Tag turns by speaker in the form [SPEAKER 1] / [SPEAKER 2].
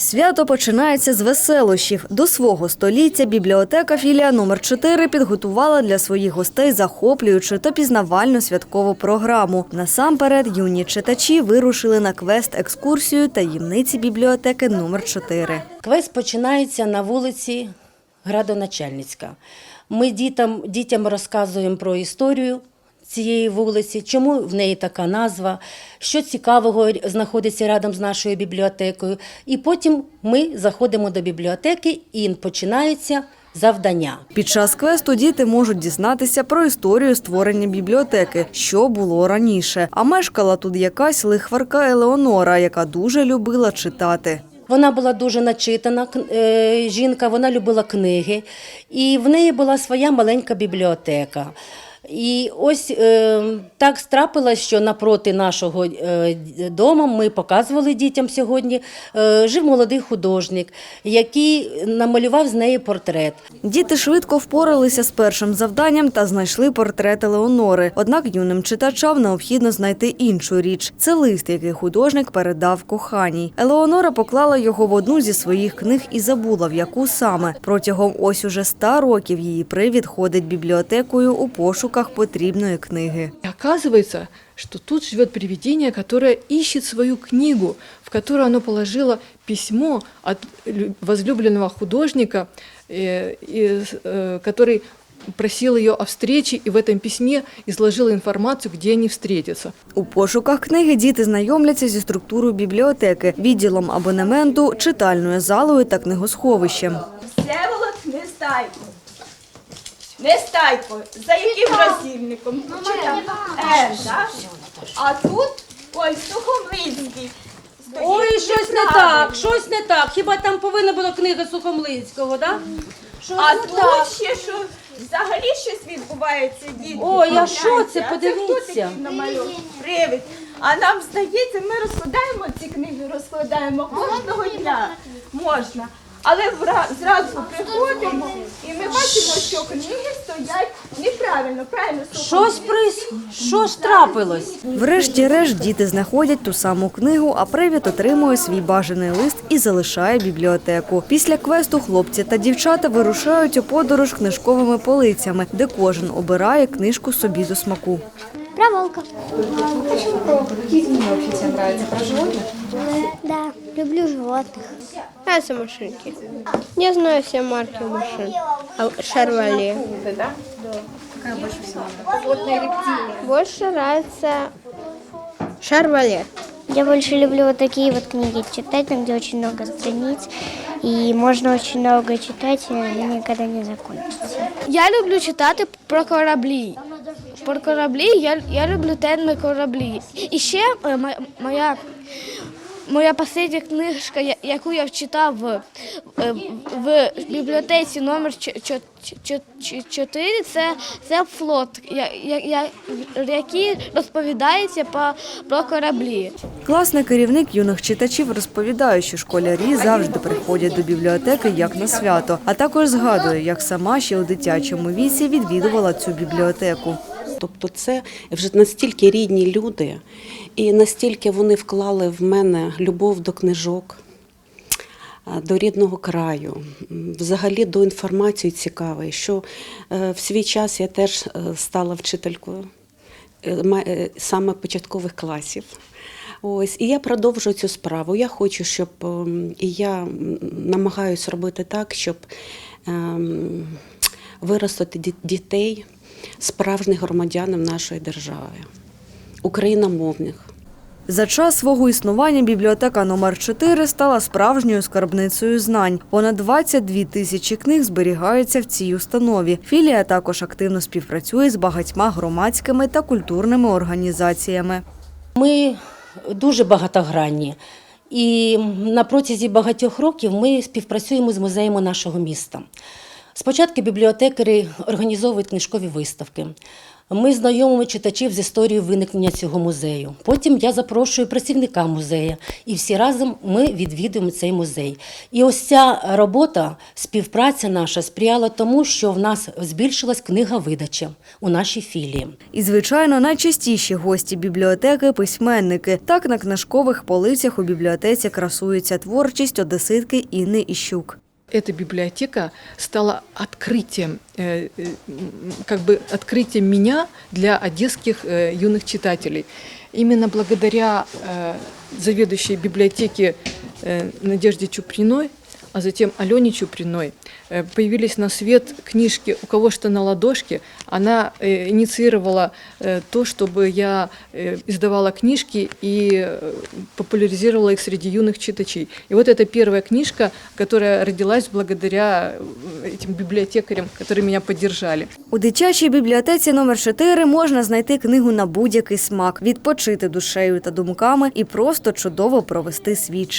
[SPEAKER 1] Свято починається з веселощів. До свого століття бібліотека філія номер 4 підготувала для своїх гостей захоплюючу та пізнавальну святкову програму. Насамперед юні читачі вирушили на квест екскурсію таємниці бібліотеки номер 4
[SPEAKER 2] Квест починається на вулиці Градоначальницька. Ми дітям, дітям розказуємо про історію цієї вулиці, чому в неї така назва, що цікавого знаходиться рядом з нашою бібліотекою. І потім ми заходимо до бібліотеки і починається завдання.
[SPEAKER 1] Під час квесту діти можуть дізнатися про історію створення бібліотеки, що було раніше. А мешкала тут якась лихварка Елеонора, яка дуже любила читати.
[SPEAKER 2] Вона була дуже начитана е, жінка, вона любила книги, і в неї була своя маленька бібліотека. І ось е, так страпилось, що напроти нашого е, дому ми показували дітям сьогодні. Е, жив молодий художник, який намалював з неї портрет.
[SPEAKER 1] Діти швидко впоралися з першим завданням та знайшли портрет Елеонори. Однак юним читачам необхідно знайти іншу річ. Це лист, який художник передав коханій. Елеонора поклала його в одну зі своїх книг і забула, в яку саме. Протягом ось уже ста років її привід ходить бібліотекою у пошуках потрібної книги.
[SPEAKER 3] И оказывается, что тут живет привидение, которое ищет свою книгу, в которую оно положило письмо от лю- возлюбленного художника, э, и, э, который просил ее о встрече и в этом письме изложил информацию, где они встретятся.
[SPEAKER 1] У пошуках книги діти знайомляться зі структурою бібліотеки, відділом абонементу, читальною залою та книгосховищем.
[SPEAKER 4] Всеволод Нестайко. Нестайко. За яким роздільником? Чи там? Е, да? А тут ой, Сухомлинський. Стоїть
[SPEAKER 2] Ой, щось не так, щось не так. Хіба там повинна була книга Сухомлинського, так?
[SPEAKER 4] А тут ще що взагалі щось відбувається, діти.
[SPEAKER 2] Ой, а що це? Подивіться.
[SPEAKER 4] такий. А нам здається, ми розкладаємо ці книги, розкладаємо кожного дня. Можна. Але вра- зразу приходимо і ми бачимо, що книги стоять неправильно, правильно
[SPEAKER 2] Щось прис... що ж трапилось?
[SPEAKER 1] Врешті-решт діти знаходять ту саму книгу, а привід отримує свій бажаний лист і залишає бібліотеку. Після квесту хлопці та дівчата вирушають у подорож книжковими полицями, де кожен обирає книжку собі до смаку.
[SPEAKER 5] Про волка.
[SPEAKER 6] Какие книги вообще тебе нравятся? Про животных?
[SPEAKER 5] Да, люблю животных. Нравятся машинки. Я знаю все марки машин. А Шарвале.
[SPEAKER 6] Ты, да? Какая больше всего? Животные рептилии.
[SPEAKER 5] Больше нравится Шарвале. Я больше люблю вот такие вот книги читать, там где очень много страниц. И можно очень много читать, и они никогда не закончатся.
[SPEAKER 7] Я люблю читати про кораблі. Про кораблі я, я люблю терми кораблі. І ще е, моя, моя остання книжка, яку я вчитав в, е, в бібліотеці номер 4, це, це флот, який розповідається по, про кораблі.
[SPEAKER 1] Класний керівник юних читачів розповідає, що школярі завжди приходять до бібліотеки як на свято, а також згадує, як сама ще у дитячому віці відвідувала цю бібліотеку.
[SPEAKER 8] Тобто це вже настільки рідні люди, і настільки вони вклали в мене любов до книжок, до рідного краю, взагалі до інформації цікавої, що е, в свій час я теж е, стала вчителькою е, саме початкових класів. Ось, і я продовжую цю справу. Я хочу, щоб ем, і я намагаюся робити так, щоб ем, виростити дітей, справжніх громадянів нашої держави, україномовних.
[SPEAKER 1] За час свого існування бібліотека номер 4 стала справжньою скарбницею знань. Понад 22 тисячі книг зберігаються в цій установі. Філія також активно співпрацює з багатьма громадськими та культурними організаціями.
[SPEAKER 2] Ми дуже багатогранні. І на протязі багатьох років ми співпрацюємо з музеями нашого міста. Спочатку бібліотекарі організовують книжкові виставки. Ми знайомимо читачів з історією виникнення цього музею. Потім я запрошую працівника музею, і всі разом ми відвідуємо цей музей. І ось ця робота, співпраця наша сприяла тому, що в нас збільшилась книга видача у нашій філії.
[SPEAKER 1] І, звичайно, найчастіші гості бібліотеки – письменники. Так на книжкових полицях у бібліотеці красується творчість одеситки Інни Іщук
[SPEAKER 3] Эта библиотека стала открытием, э, э, м, как бы открытием меня для одесских э, юных читателей. Именно благодаря э, заведующей библиотеки э, Надежде Чуприной, а затем Алене Чуприной, э, появились на свет книжки «У кого что на ладошке». Она э, инициировала э, то, чтобы я э, издавала книжки и э, популяризировала их среди юных читачей. И вот это первая книжка, которая родилась благодаря э, этим библиотекарям, которые меня поддержали.
[SPEAKER 1] У дитячій бібліотеці номер 4 можна знайти книгу на будь-який смак, відпочити душею та думками і просто чудово провести свій час.